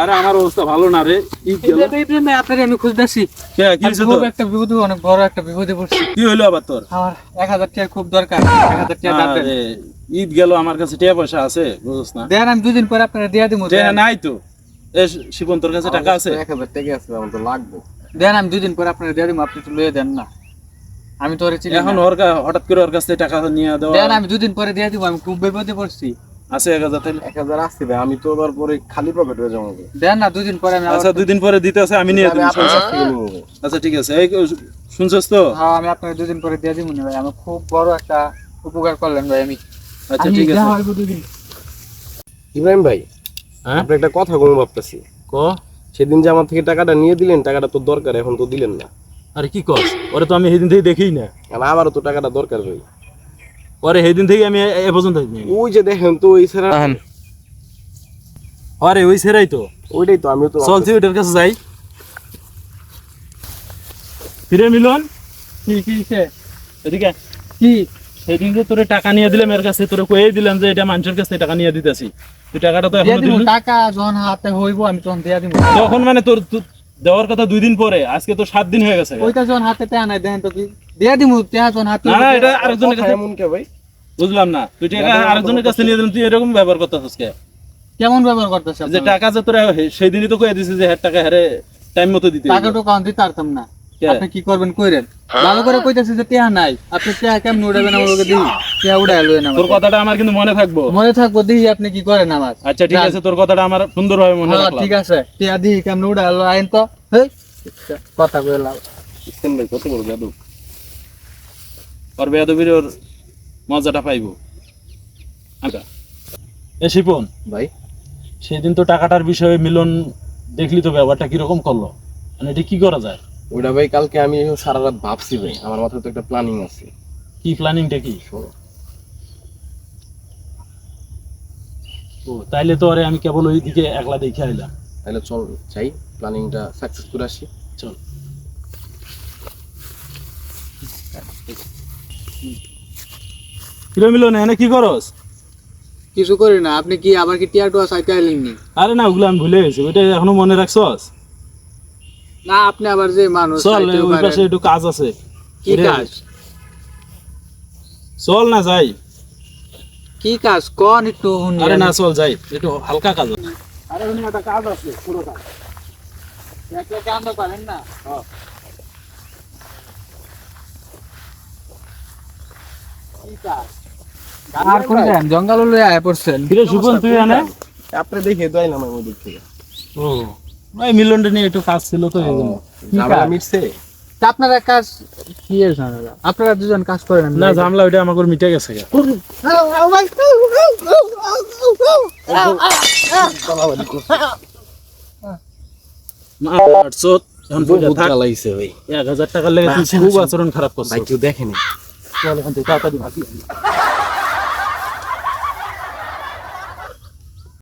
আরে আমার অবস্থা ভালো না রে। ঈদ আমি খুঁজতেছি? একটা বিপদ অনেক বড় একটা বিপদে পড়ছি। কি হইল আবার তোর? আমার এক হাজার টাকা খুব দরকার এক হাজার টাকা ঈদ গেল আমার কাছে টাকা পয়সা আছে বুঝছ না। দেন আমি দুদিন পরে আপনারা দিয়ে দিব টাকা নাই তো। এ শিপন তোর কাছে টাকা আছে? এক হাজার টাকা আছে আমার তো লাগবে। দেন আমি দুদিন পরে আপনারা দিয়ে দিব আপনি একটু লয়ে দেন না। আমি তো এখন ওর হঠাৎ করে ওর কাছ থেকে টাকা নিয়ে দেওয়া দেন আমি দুদিন পরে দিয়ে দিব আমি খুব বিপদে পড়ছি। আছে এক হাজার তাহলে? এক হাজার আসছে ভাই আমি তো এবার পরে খালি পকেট হয়ে যাব দেন না দুদিন পরে আমি আচ্ছা দুই দিন পরে দিতে আছে আমি নিয়ে দেবো। আচ্ছা ঠিক আছে। এই শুনছস তো? হ্যাঁ আমি আপনাকে দুদিন পরে দিয়ে দিব ভাই। আমি খুব বড় একটা উপকার করলেন ভাই আমি। আচ্ছা ঠিক আছে। ইব্রাহিম ভাই হ্যাঁ? আপনি একটা কথা কম ভাবতেছি। ক? সেদিন যে আমার থেকে টাকাটা নিয়ে দিলেন টাকাটা তো দরকার এখন তো দিলেন না। আরে কি কর ওরে তো আমি সেদিন থেকে দেখি না। আর আমারও তো টাকাটা দরকার ভাই। পরে সেদিন থেকে আমি এ- পর্যন্ত ওই যে দেখেন তো ওই ছাড়া আরে ওই সেরাই তো। ওইটাই তো আমিও তো চলছি ওইটার কাছে যাই। ফিরে মিলন। কি কি সে? এদিকে কি সেদিন যে তোরে টাকা নিয়ে দিলাম এর কাছে তোরে কয়ে দিলাম যে এটা মানুষের কাছে টাকা নিয়ে দিতেছি। তুই টাকাটা তো এখন দিব টাকা যখন হাতে হইব আমি তখন দিয়ে দিব তখন মানে তোর তোর দেওয়ার কথা দুই দিন পরে আজকে তো সাত দিন হয়ে গেছে। ওইটা যখন হাতে টাকা নাই দেন তো কি? দিয়ে দিব টাকা যখন হাতে না না এটা আরেকজনের কাছে এমন কে ভাই? বুঝলাম না। তুই টাকা আরেকজনের কাছে নিয়ে দিলাম তুই এরকম ব্যবহার করতেছিস কে কেমন ব্যবহার করতেছ যে টাকা যে তোরা সেই দিনই তো কয়ে দিছিস যে হ্যাঁ টাকা হারে টাইম মতো দিতে টাকা তো কাউন্ট দিতে না। আপনি কি করবেন কইরেন। ভালো করে কইতাছি যে টাকা নাই। আপনি টাকা কেমন উড়াবেন আমাকে দিই টাকা উড়াই লইন তোর কথাটা আমার কিন্তু মনে থাকব। মনে থাকব দিই আপনি কি করেন আমার। আচ্ছা ঠিক আছে তোর কথাটা আমার সুন্দরভাবে মনে হ্যাঁ রাখলাম। ঠিক আছে। দিই কেমন উড়াই আইন তো। কথা কইলাম। ভাই কত বড় যাদু ওর বেয়াদবির ওর মজাটা পাইবো। আচ্ছা এ শিপন ভাই। সেদিন তো টাকাটার বিষয়ে মিলন দেখলি তো ব্যাপারটা কীরকম করল? মানে এটা কি করা যায়? ওইটা ভাই কালকে আমি সারা রাত ভাবছি ভাই আমার মাথায় তো একটা প্ল্যানিং আছে। কি প্ল্যানিংটা কি? শোনো। ও তাইলে তো আরে আমি কেবল ওই দিকে একলা দেখে আইলাম। তাহলে চল যাই প্ল্যানিংটা সাকসেস করে আসি। চল। কিরো মিলন এনে কি করস? কিছু করি না আপনি কি আবার কি টিয়া টুয়া চাইতে আইলেন নি আরে না ওগুলো আমি ভুলে গেছি ওইটা এখনও মনে রাখছস? না আপনি আবার যে মানুষ চল ওই পাশে একটু কাজ আছে। কি কাজ? চল না যাই। কি কাজ? কোন একটু আরে না চল যাই। একটু হালকা কাজ আরে উনি একটা কাজ আছে পুরো কাজ। একলা তো পারেন না? কি আর কোন যান জঙ্গল লয়ে আয় পড়ছেন। তুই এনে আপনি দেখে ওই দিক থেকে। ও মিলনটা নিয়ে একটু কাজ ছিল তো ঝামেলা মিটছে? তা আপনারা কাজ কি এর ঝামেলা? আপনারা দুজন কাজ করেন না। ঝামলা ওইটা আমাকে মিটে গেছে গা। না, আটশোত, এখন থাক। এক হাজার টাকার লেগে খুব আচরণ খারাপ কেউ দেখেনি। চল এখান থেকে তাড়াতাড়ি ভাগি।